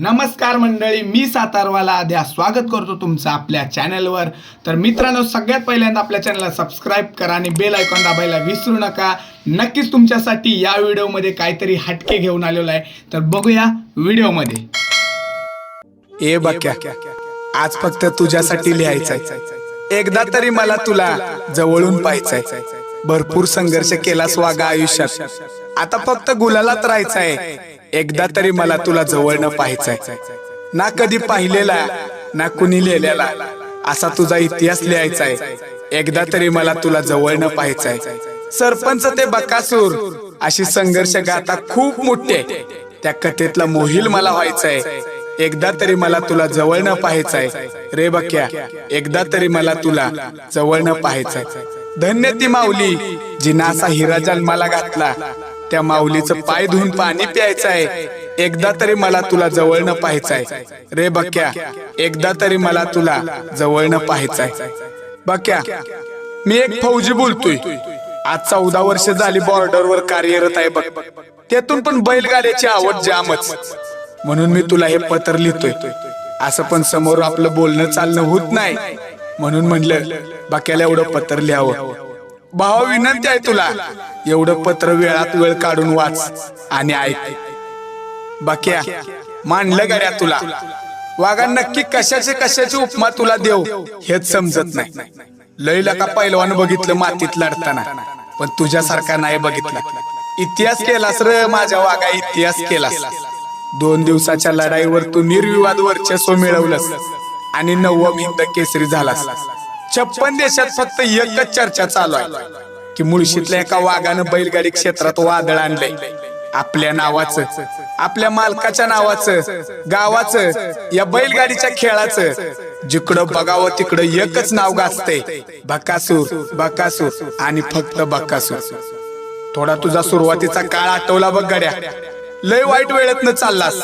नमस्कार मंडळी मी सातारवाला. आद्या स्वागत करतो तुमचं आपल्या चॅनलवर. तर मित्रांनो सगळ्यात पहिल्यांदा आपल्या चॅनलला सबस्क्राईब करा आणि बेल आयकॉन दाबायला विसरू नका. नक्कीच तुमच्यासाठी या व्हिडिओमध्ये काहीतरी हटके घेऊन आलेलो आहे. तर बघूया व्हिडिओमध्ये. ए बक्या आज फक्त तुझ्यासाठी लिहायचंय. एकदा तरी मला तुला जवळून पाहायचंय. भरपूर संघर्ष केलास वागा आयुष्यात. आता फक्त गुलालात राहायचंय. एकदा तरी मला तुला जवळनं पाहायचंय. ना कधी पाहिलेला ना कुणी लिहिलेला. असा तुझा इतिहास लिहायचाय. एकदा तरी मला तुला जवळनं पाहायचंय. सरपंच ते बकासूर अशी संघर्ष गाथा खूप मोठी आहे. त्या कथेतला मोहिल मला व्हायचंय. एकदा तरी मला तुला जवळनं पाहायचंय. रे बक्या एकदा तरी मला तुला जवळनं पाहायचंय. धन्य ती माऊली जिना असा हिरा जन्माला घातला. त्या माऊलीचं पाय धुवून पाणी प्यायचंय एकदा तरी मला तुला जवळनं पाहायचंय रे बक्या एकदा तरी मला तुला जवळनं पाहायचंय बक्या मी एक फौजी बोलतोय. आज चौदा वर्ष झाली बॉर्डरवर कार्यरत आहे बघ. त्यातून पण बैलगाड्याची आवड जामच. म्हणून मी तुला हे पत्र लिहितोय. असं पण समोर आपलं बोलणं चालणं होत नाही. म्हणून म्हणलं बाक्याला एवढं पत्र लिहावं. भावा विनंती आहे तुला. एवढं पत्र वेळात वेळ काढून वाच आणि ऐक. बाक्या मांडलं गाड्या तुला? वागा नक्की कशाचे कशाची उपमा तुला देव हेच समजत नाही. लईला का पैलवान बघितलं मातीत लढताना पण तुझ्यासारखा नाही बघितला. इतिहास केलास र माझ्या वागा इतिहास केलास. दोन दिवसाच्या लढाईवर तू निर्विवाद वर्चस्व मिळवलंस आणि नववा हिंद केसरी झालास. छप्पन देशात फक्त एकच चर्चा चालू आहे की मुळशीतल्या एका वाघानं बैलगाडी क्षेत्रात वादळ आणलंय. आपल्या नावाचं आपल्या मालकाच्या नावाचं गावाचं या बैलगाडीच्या खेळाचं जिकडं बघावं तिकडं एकच नाव गाजते बकासूर बकासूर आणि फक्त बकासूर. थोडा तुझा सुरुवातीचा काळ आठवला बघ गड्या. लय वाईट वेळेत चाललास.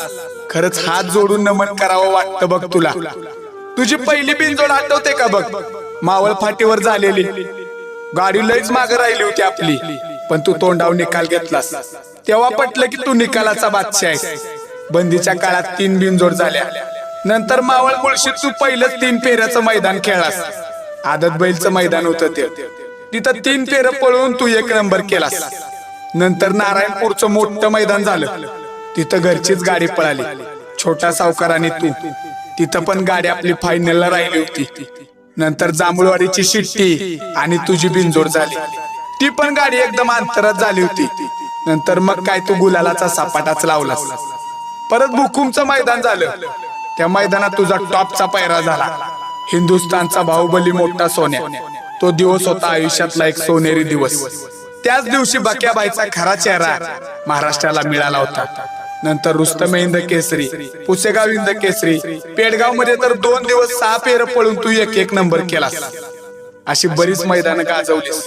खरंच हात जोडून नमन करावं वाटतं बघ तुला. तुझी पहिली बिनजोड आठवते का बघ? मावळ फाटीवर झालेली. गाडी लयच माग राहिली होती आपली. पण तू तोंडावर निकाल घेतलास. तेव्हा पटलं की तू निकालाचा बादशाह आहेस. बंदीच्या काळात तीन बिनजोड झाल्या. नंतर मावळ मुळशीत तू पहिलंच तीन फेऱ्याचं मैदान खेळलास आदत बैलचं मैदान होतं ते. तिथं तीन फेर पळवून तू एक नंबर केलास. नंतर नारायणपूरचं मोठं मैदान झालं. तिथं घरचीच गाडी पळाली. छोटा सावकाराने तू. तिथं पण गाडी आपली फायनलला राहिली होती. नंतर जांभूळवाडीची शिट्टी आणि तुझी बिनजोड झाली. ती पण गाडी एकदम अंतरात झाली होती. नंतर मग काय तू गुलालाचा सापाटाच लावलास. परत भुकुमचं मैदान झालं. त्या मैदानात तुझा टॉपचा पैरा झाला. हिंदुस्थानचा बाहुबली मोठा सोन्या. तो दिवस होता आयुष्यातला एक सोनेरी दिवस. त्याच दिवशी बक्याबाईचा खरा चेहरा महाराष्ट्राला मिळाला होता. नंतर रुस्तम इंद केसरी पुसेगाव इंद केसरी. पेडगावमध्ये तर दोन दिवस सहा पेर पळून तू एक एक नंबर केलास. अशी बरीच मैदान गाजवलीस.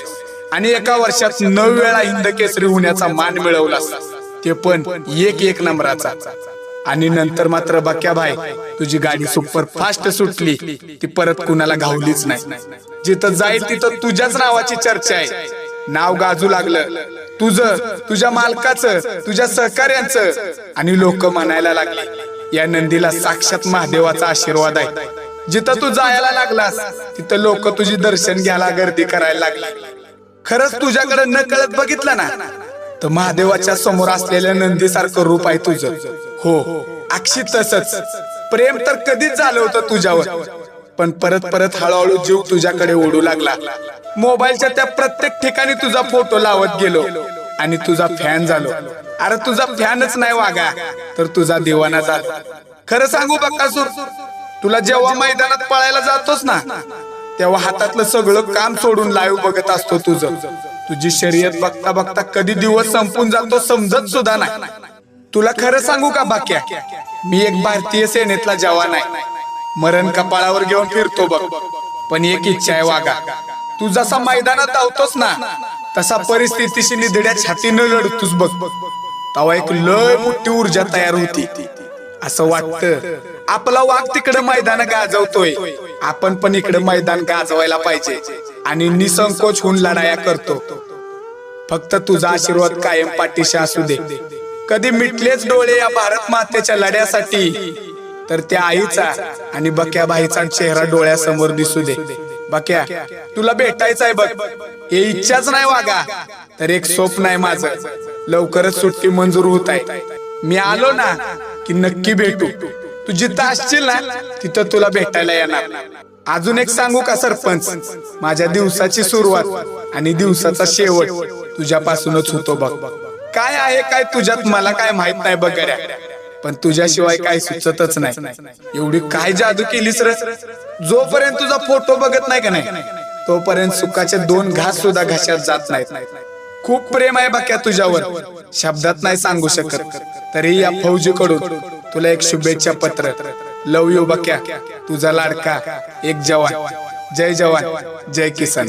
आणि एका वर्षात नऊ वेळा हिंद केसरी होण्याचा मान मिळवलास. ते पण एक एक नंबराचा. आणि नंतर मात्र बक्याबाई तुझी गाडी सुपर फास्ट सुटली ती परत कुणाला घावलीच नाही. जिथं जाईल तिथं तुझ्याच नावाची चर्चा आहे. नाव गाजू लागलं. तुझं तुझ्या मालकाचं तुझ्या सहकार्यांचं आणि लोक म्हणायला लागले या नंदीला साक्षात महादेवाचा आशीर्वाद आहे. जिथं तू जायला लागलास तिथं लोक तुझी दर्शन घ्यायला गर्दी करायला लागली. खरंच तुझ्याकडे न कळत बघितलं ना? तर महादेवाच्या समोर असलेल्या नंदीसारखं रूप आहे तुझं. हो, हो. अक्षी तसच. प्रेम तर कधीच झालं होतं तुझ्यावर. पण परत परत हळूहळू जीव तुझ्याकडे ओढू लागला. मोबाईलच्या त्या प्रत्येक ठिकाणी तुझा फोटो लावत गेलो आणि तुझा फॅन झालो. अरे तुझा फॅनच नाही वागा तर तुझा दिवाना झाला. खरं सांगू बक्कासूर तुला जेव्हा मैदानात पळायला जातोस ना तेव्हा हातातलं सगळं काम सोडून लाईव्ह बघत असतो तुझं. तुझी शर्यत बघता बघता कधी दिवस संपून जातो समजत सुद्धा नाही. तुला खरं सांगू का बाक्या मी एक भारतीय सेनेतला जवान आहे. मरण कपाळावर घेऊन फिरतो बघ. पण एक इच्छा आहे वागा तू जसा मैदानात धावतोस ना तसा परिस्थितीशी निधड्या छातीनं लढतोस बघ. तवा एक लय मोठी ऊर्जा तयार होती. असं वाटतं आपला वाघ तिकडे मैदान गाजवतोय. आपण पण इकडे मैदान गाजवायला पाहिजे. आणि निसंकोच होऊन लढाया करतो. फक्त तुझा आशीर्वाद कायम पाठीशी असू दे. कधी मिटलेच डोळे या भारत मातेच्या लढ्यासाठी तर त्या आईचा आणि बक्या बाईचा चेहरा डोळ्यासमोर दिसू दे. बक्या तुला भेटायचं आहे बघ. हे इच्छाच नाही वागा. तर एक स्वप्न आहे माझं. लवकरच सुट्टी मंजूर होत आहे. मी आलो ना की नक्की भेटू. तू जिथं असशील ना तिथं तुला भेटायला येणार. अजून एक सांगू का सरपंच? माझ्या दिवसाची सुरुवात आणि दिवसाचा शेवट तुझ्यापासूनच होतो बघ. काय आहे काय तुझ्यात मला काय माहीत नाही बघ पण तुझ्याशिवाय काय सुचतच नाही. एवढी काय जादू केलीस रे? जोपर्यंत तुझा फोटो बघत नाही का नाही तोपर्यंत सुखाचे दोन घास सुद्धा घशात जात नाहीत. खूप प्रेम आहे बाक्या तुझ्यावर. शब्दात नाही सांगू शकत. तरी या फौजीकडून तुला एक शुभेच्छा पत्र. Love you Bakya. तुझा लाडका. एक जवान. जय जवान. जय किसान.